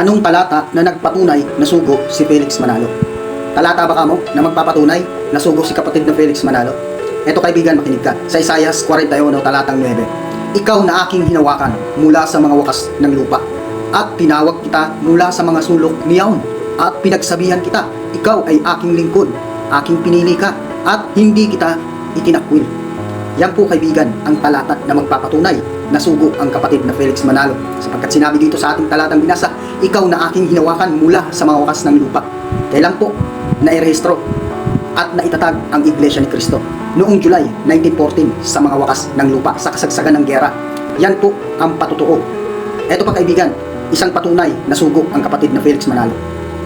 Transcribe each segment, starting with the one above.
Anong talata na nagpatunay na sugo si Felix Manalo? Talata ba kamo na magpapatunay na sugo si kapatid na Felix Manalo? Eto kaibigan, makinig ka. Sa Isaias 41, talatang 9. Ikaw na aking hinawakan mula sa mga wakas ng lupa. At tinawag kita mula sa mga sulok niyaon. At pinagsabihan kita, ikaw ay aking lingkod. Aking pinili ka. At hindi kita itinakwil. Yan po kaibigan ang talata na magpapatunay na sugo ang kapatid na Felix Manalo. Sapagkat sinabi dito sa ating talatang binasa, ikaw na aking hinawakan mula sa mga wakas ng lupa. Kailan po nairehistro at naitatag ang Iglesia ni Cristo noong July 1914 sa mga wakas ng lupa sa kasagsagan ng gera. Yan po ang patutuo. Ito pa kaibigan, isang patunay na sugo ang kapatid na Felix Manalo.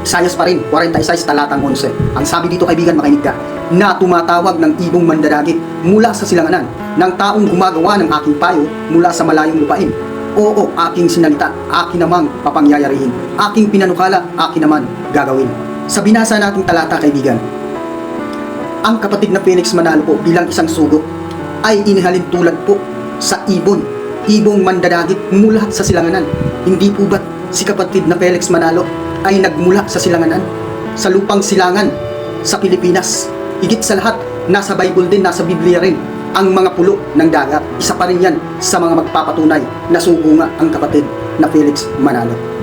Isayas pa rin, 46 talatang 11. Ang sabi dito kaibigan, makinig ka, na tumatawag ng ibong mandadagit mula sa silanganan, ng taong gumagawa ng aking payo mula sa malayong lupain. Oo, aking sinalita, akin namang papangyayarihin. Aking pinanukala, akin naman gagawin. Sa binasa nating talata, kaibigan, ang kapatid na Phoenix Manalo po bilang isang sugo ay inihalin tulad po sa ibon, ibong mandadagit mula sa silanganan. Hindi po ba si kapatid na Felix Manalo ay nagmula sa silanganan, sa lupang silangan, sa Pilipinas. Higit sa lahat, nasa Bible din, nasa Biblia rin, ang mga pulo ng dagat. Isa pa rin yan sa mga magpapatunay na sugo nga ang kapatid na Felix Manalo.